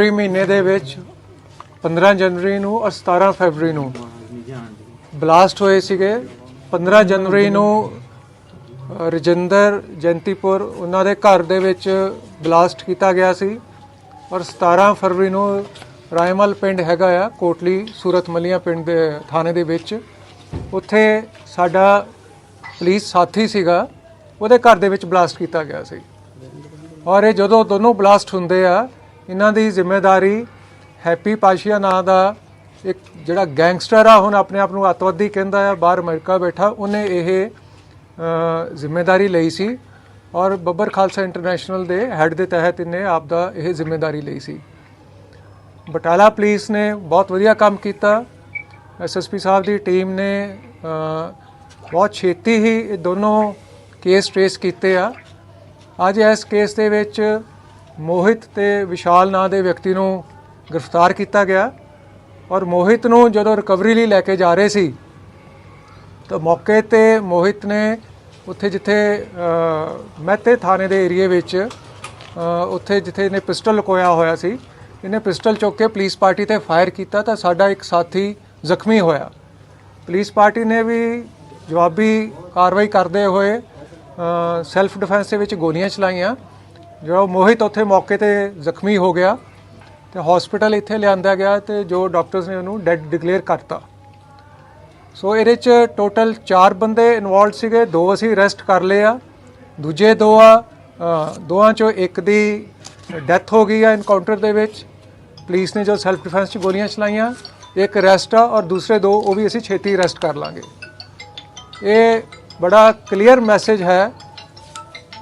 ਜਨਵਰੀ ਮਹੀਨੇ ਦੇ ਵਿੱਚ 15 ਜਨਵਰੀ ਨੂੰ ਔਰ 17 ਫਰਵਰੀ ਨੂੰ ਬਲਾਸਟ ਹੋਏ ਸੀਗੇ। 15 ਜਨਵਰੀ ਨੂੰ ਰਜਿੰਦਰ ਜੈਂਤੀਪੁਰ ਉਹਨਾਂ ਦੇ ਘਰ ਦੇ ਵਿੱਚ ਬਲਾਸਟ ਕੀਤਾ ਗਿਆ ਸੀ ਔਰ 17 ਫਰਵਰੀ ਨੂੰ ਰਾਇਮਲ ਪਿੰਡ ਹੈਗਾ ਆ, ਕੋਟਲੀ ਸੂਰਤ ਮਲੀਆਂ ਪਿੰਡ ਦੇ ਥਾਣੇ ਦੇ ਵਿੱਚ। ਉੱਥੇ ਸਾਡਾ ਪੁਲਿਸ ਸਾਥੀ ਸੀਗਾ, ਉਹਦੇ ਘਰ ਦੇ ਵਿੱਚ ਬਲਾਸਟ ਕੀਤਾ ਗਿਆ ਸੀ। ਔਰ ਇਹ ਜਦੋਂ ਦੋਨੋਂ ਬਲਾਸਟ ਹੁੰਦੇ ਆ ਇਹਨਾਂ ਦੀ ਜ਼ਿੰਮੇਵਾਰੀ ਹੈਪੀ ਪਾਸ਼ੀਆ ਨਾਂ ਦਾ ਇੱਕ ਜਿਹੜਾ ਗੈਂਗਸਟਰ ਆ ਹੁਣ ਆਪਣੇ ਆਪ ਨੂੰ ਅੱਤਵਾਦੀ ਕਹਿੰਦਾ ਆ ਬਾਹਰ ਅਮਰੀਕਾ ਬੈਠਾ ਉਹਨੇ ਇਹ ਅ, ਜ਼ਿੰਮੇਵਾਰੀ ਲਈ ਸੀ ਔਰ ਬੱਬਰ ਖਾਲਸਾ ਇੰਟਰਨੈਸ਼ਨਲ ਦੇ ਹੈੱਡ ਦੇ ਤਹਿਤ ਇਹਨੇ ਆਪ ਦਾ ਇਹ ਜ਼ਿੰਮੇਵਾਰੀ ਲਈ ਸੀ। ਬਟਾਲਾ ਪੁਲਿਸ ਨੇ ਬਹੁਤ ਵਧੀਆ ਕੰਮ ਕੀਤਾ। ਐਸਐਸਪੀ ਸਾਹਿਬ ਦੀ ਟੀਮ ਨੇ ਬਹੁਤ ਛੇਤੀ ਹੀ ਇਹ ਦੋਨੋਂ ਕੇਸ ਟ੍ਰੇਸ ਕੀਤੇ ਆ। ਅੱਜ ਇਸ ਕੇਸ ਦੇ ਵਿੱਚ ਮੋਹਿਤ ਤੇ ਵਿਸ਼ਾਲ ਨਾਂ ਦੇ ਵਿਅਕਤੀ ਨੂੰ ਗ੍ਰਿਫਤਾਰ ਕੀਤਾ ਗਿਆ ਔਰ ਮੋਹਿਤ ਨੂੰ ਜਦੋਂ ਰਿਕਵਰੀ ਲਈ ਲੈ ਕੇ ਜਾ ਰਹੇ ਸੀ, ਤਾਂ ਮੌਕੇ ਤੇ ਮੋਹਿਤ ਨੇ ਉੱਥੇ ਜਿੱਥੇ ਮਹਿਤੇ ਥਾਣੇ ਦੇ ਏਰੀਏ ਵਿੱਚ ਉੱਥੇ ਜਿੱਥੇ ਇਹਨੇ ਪਿਸਟਲ ਲੁਕੋਇਆ ਹੋਇਆ ਸੀ, ਇਹਨੇ ਪਿਸਟਲ ਚੁੱਕ ਕੇ ਪੁਲਿਸ ਪਾਰਟੀ ਤੇ ਫਾਇਰ ਕੀਤਾ ਤਾਂ ਸਾਡਾ ਇੱਕ ਸਾਥੀ ਜ਼ਖਮੀ ਹੋਇਆ। ਪੁਲਿਸ ਪਾਰਟੀ ਨੇ ਵੀ ਜਵਾਬੀ ਕਾਰਵਾਈ ਕਰਦੇ ਹੋਏ ਸੈਲਫ ਡਿਫੈਂਸ ਦੇ ਵਿੱਚ ਗੋਲੀਆਂ ਚਲਾਈਆਂ। ਜਿਹੜਾ ਮੋਹਿਤ ਉੱਥੇ ਮੌਕੇ ਤੇ ਜ਼ਖਮੀ ਹੋ ਗਿਆ ਤੇ ਹਸਪੀਟਲ ਇੱਥੇ ਲਿਆਂਦਾ ਗਿਆ ਤੇ ਜੋ ਡਾਕਟਰਸ ਨੇ ਉਹਨੂੰ ਡੈੱਡ ਡਿਕਲੇਅਰ ਕਰਤਾ। ਸੋ ਇਹਦੇ ਚ ਟੋਟਲ 4 ਬੰਦੇ ਇਨਵੋਲਡ ਸੀਗੇ ਦੋ ਅਸੀਂ ਅਰੈਸਟ ਕਰ ਲਏ ਆ ਦੂਜੇ ਦੋ ਆ ਅ, ਦੋਆਂ ਚੋਂ ਇੱਕ ਦੀ ਡੈਥ ਹੋ ਗਈ ਆ ਇਨਕਾਊਂਟਰ ਦੇ ਵਿੱਚ। ਪੁਲਿਸ ਨੇ ਜੋ ਸੈਲਫ ਡਿਫੈਂਸ ਚ ਗੋਲੀਆਂ ਚਲਾਈਆਂ ਇੱਕ ਅਰੈਸਟ ਆ ਔਰ ਦੂਸਰੇ ਦੋ ਉਹ ਵੀ ਅਸੀਂ ਛੇਤੀ ਅਰੈਸਟ ਕਰ ਲਾਂਗੇ। ਇਹ ਬੜਾ ਕਲੀਅਰ ਮੈਸੇਜ ਹੈ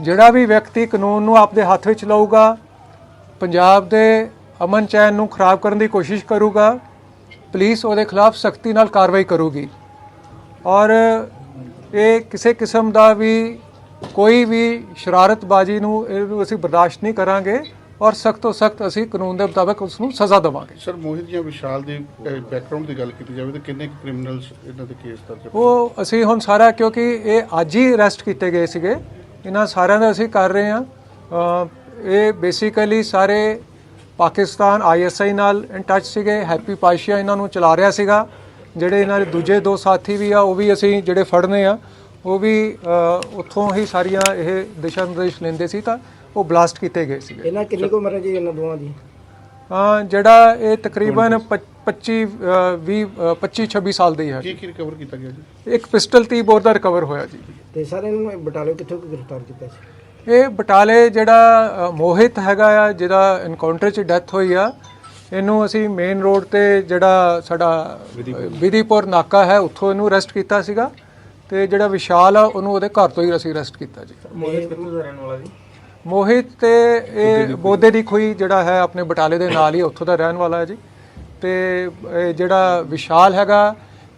ਜਿਹੜਾ ਵੀ ਵਿਅਕਤੀ ਕਾਨੂੰਨ ਨੂੰ ਆਪਦੇ ਹੱਥ ਵਿੱਚ ਲਊਗਾ ਪੰਜਾਬ ਦੇ ਅਮਨ ਚੈਨ ਨੂੰ ਖਰਾਬ ਕਰਨ ਦੀ ਕੋਸ਼ਿਸ਼ ਕਰੂਗਾ ਪੁਲਿਸ ਉਹਦੇ ਖਿਲਾਫ ਸਖਤੀ ਨਾਲ ਕਾਰਵਾਈ ਕਰੂਗੀ। ਔਰ ਇਹ ਕਿਸੇ ਕਿਸਮ ਦਾ ਵੀ ਕੋਈ ਵੀ ਸ਼ਰਾਰਤਬਾਜ਼ੀ ਨੂੰ ਇਹਨੂੰ ਅਸੀਂ ਬਰਦਾਸ਼ਤ ਨਹੀਂ ਕਰਾਂਗੇ ਔਰ ਸਖਤ ਤੋਂ ਸਖਤ ਅਸੀਂ ਕਾਨੂੰਨ ਦੇ ਮੁਤਾਬਕ ਉਸ ਨੂੰ ਸਜ਼ਾ ਦੇਵਾਂਗੇ। ਸਰ ਮੋਹਿਤ ਜਾਂ ਵਿਸ਼ਾਲ ਦੀ ਬੈਕਗ੍ਰਾਉਂਡ ਦੀ ਗੱਲ ਕੀਤੀ ਜਾਵੇ ਤਾਂ ਕਿੰਨੇ ਕ੍ਰਿਮੀਨਲਸ ਇਹਨਾਂ ਦੇ ਕੇਸ ਦਰਜ? ਉਹ ਅਸੀਂ ਹੁਣ ਸਾਰਾ ਕਿਉਂਕਿ ਇਹ ਅੱਜ ਹੀ ਅਰੈਸਟ ਕੀਤੇ ਗਏ ਸੀਗੇ। ਇਹਨਾਂ ਸਾਰਿਆਂ ਦਾ ਅਸੀਂ ਕਰ ਰਹੇ ਹਾਂ। ਇਹ ਬੇਸਿਕਲੀ ਸਾਰੇ ਪਾਕਿਸਤਾਨ ਆਈਐਸਆਈ ਨਾਲ ਇਨ ਟੱਚ ਸੀਗੇ। ਹੈਪੀ ਪਾਸ਼ੀਆ ਇਹਨਾਂ ਨੂੰ ਚਲਾ ਰਿਹਾ ਸੀਗਾ। ਜਿਹੜੇ ਇਹਨਾਂ ਦੇ ਦੂਜੇ ਦੋ ਸਾਥੀ ਵੀ ਆ, ਉਹ ਵੀ ਅਸੀਂ ਜਿਹੜੇ ਫੜਨੇ ਆ, ਉਹ ਵੀ ਉੱਥੋਂ ਹੀ ਸਾਰੀਆਂ ਇਹ ਦਿਸ਼ਾ ਨਿਰਦੇਸ਼ ਲੈਂਦੇ ਸੀ ਤਾਂ ਉਹ ਬਲਾਸਟ ਕੀਤੇ ਗਏ ਸੀਗੇ। ਇਹਨਾਂ ਕਿੰਨੀ ਕੁ ਉਮਰ ਹੈ ਜੀ ਇਹਨਾਂ ਦੋਵਾਂ ਦੀ? ਜਿਹੜਾ ਇਹ ਤਕਰੀਬਨ 25 20 25 26 ਸਾਲ ਦੇ ਹੈ ਕੀ ਕੀ ਰਿਕਵਰ ਕੀਤਾ ਗਿਆ ਜੀ? ਇੱਕ ਪਿਸਟਲ 30 ਬੋਰ ਦਾ ਰਿਕਵਰ ਹੋਇਆ ਜੀ। ਤੇ ਸਾਰੇ ਇਹਨਾਂ ਨੂੰ ਬਟਾਲੇ ਕਿੱਥੋਂ ਕੁ ਗ੍ਰਿਫਤਾਰ ਕੀਤਾ ਸੀ? ਇਹ ਬਟਾਲੇ ਜਿਹੜਾ ਮੋਹਿਤ ਹੈਗਾ ਆ ਜਿਹਦਾ ਐਨਕਾਊਂਟਰ 'ਚ ਡੈਥ ਹੋਈ ਆ ਇਹਨੂੰ ਅਸੀਂ ਮੇਨ ਰੋਡ ਤੇ ਜਿਹੜਾ ਸਾਡਾ ਵਿਧੀਪੁਰ। ਨਾਕਾ ਹੈ ਉੱਥੋਂ ਇਹਨੂੰ ਅਰੈਸਟ ਕੀਤਾ ਸੀਗਾ ਤੇ ਜਿਹੜਾ ਵਿਸ਼ਾਲ ਆ ਉਹਨੂੰ ਉਹਦੇ ਘਰ ਤੋਂ ਹੀ ਅਸੀਂ ਅਰੈਸਟ ਕੀਤਾ ਜੀ। ਮੋਹਿਤ ਕਿੱਥੋਂ ਦਾ ਰਹਿਣ ਵਾਲਾ ਜੀ? ਮੋਹਿਤ ਤੇ ਇਹ ਬੋਦੇ ਦੀ ਖੋਈ ਜਿਹੜਾ ਹੈ ਆਪਣੇ ਬਟਾਲੇ ਦੇ ਨਾਲ ਹੀ ਉੱਥੋਂ ਦਾ ਰਹਿਣ ਵਾਲਾ ਹੈ ਜੀ। ਤੇ ਇਹ ਜਿਹੜਾ ਵਿਸ਼ਾਲ ਹੈਗਾ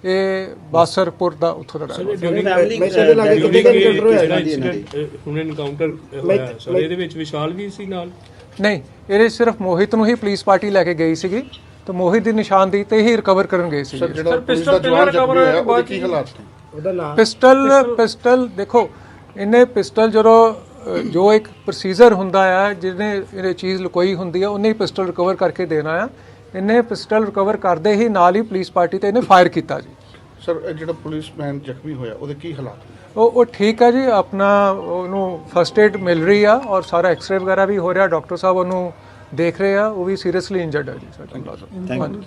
ਇਹ ਬਾਸਰਪੁਰ ਦਾ ਉੱਥੋਂ ਦਾ ਰਹਿਣ ਵਾਲਾ। ਮੈਂ ਸਾਡੇ ਲਾਗੇ ਕਿੰਨੇ ਕੁ ਐਨਕਾਊਂਟਰ ਹੋਇਆ ਦੀ। ਦੀ ਹੁਣ ਇਨਕਾਊਂਟਰ ਹੋਇਆ। ਸਰ ਇਹਦੇ ਵਿੱਚ ਵਿਸ਼ਾਲ ਵੀ ਸੀ ਨਾਲ? ਨਹੀਂ ਇਹਦੇ ਸਿਰਫ ਮੋਹਿਤ ਨੂੰ ਹੀ ਪੁਲਿਸ ਪਾਰਟੀ ਲੈ ਕੇ ਗਈ ਸੀਗੀ ਤੇ ਮੋਹਿਤ ਦੀ ਨਿਸ਼ਾਨਦੇਹੀ ਤੇ ਹੀ ਰਿਕਵਰ ਕਰਨ ਗਏ ਸੀ ਸਰ ਦਾ ਜਵਾਨ ਜ਼ਖਮੀ ਹੋਇਆ ਉਹਦੇ ਕੀ ਹਾਲਾਤ ਉਹਦਾ ਨਾਮ? ਪਿਸਟਲ ਪਿਸਟਲ ਦੇਖੋ ਇਹਨੇ ਪਿਸਟਲ ਜਦੋਂ ਜੋ ਇੱਕ ਪ੍ਰੋਸੀਜਰ ਹੁੰਦਾ ਆ ਜਿਹਨੇ ਇਹ ਚੀਜ਼ ਲੁਕੋਈ ਹੁੰਦੀ ਆ ਉਹਨੇ ਹੀ ਪਿਸਟਲ ਰਿਕਵਰ ਕਰਕੇ ਦੇਣਾ ਆ। ਇਹਨੇ ਪਿਸਟਲ ਰਿਕਵਰ ਕਰਦੇ ਹੀ ਨਾਲ ਹੀ ਪੁਲਿਸ ਪਾਰਟੀ ਤੇ ਇਹਨੇ ਫਾਇਰ ਕੀਤਾ ਜੀ। ਸਰ ਇਹ ਜਿਹੜਾ ਪੁਲਿਸਮੈਨ ਜ਼ਖਮੀ ਹੋਇਆ ਉਹਦੇ ਕੀ ਹਾਲਾਤ ਉਹ ਉਹ ਠੀਕ ਹੈ ਜੀ ਆਪਣਾ ਉਹਨੂੰ ਫਸਟ ਏਡ ਮਿਲ ਰਹੀ ਆ ਔਰ ਸਾਰਾ ਐਕਸ-ਰੇ ਵਗੈਰਾ ਵੀ ਹੋ ਰਿਹਾ ਡਾਕਟਰ ਸਾਹਿਬ ਉਹਨੂੰ ਦੇਖ ਰਹੇ ਆ ਉਹ ਵੀ ਸੀਰੀਅਸਲੀ ਇੰਜਰਡ ਹੈ ਜੀ ਸਾਡਾ ਮੁਲਾਜ਼ਮ ਹਾਂਜੀ।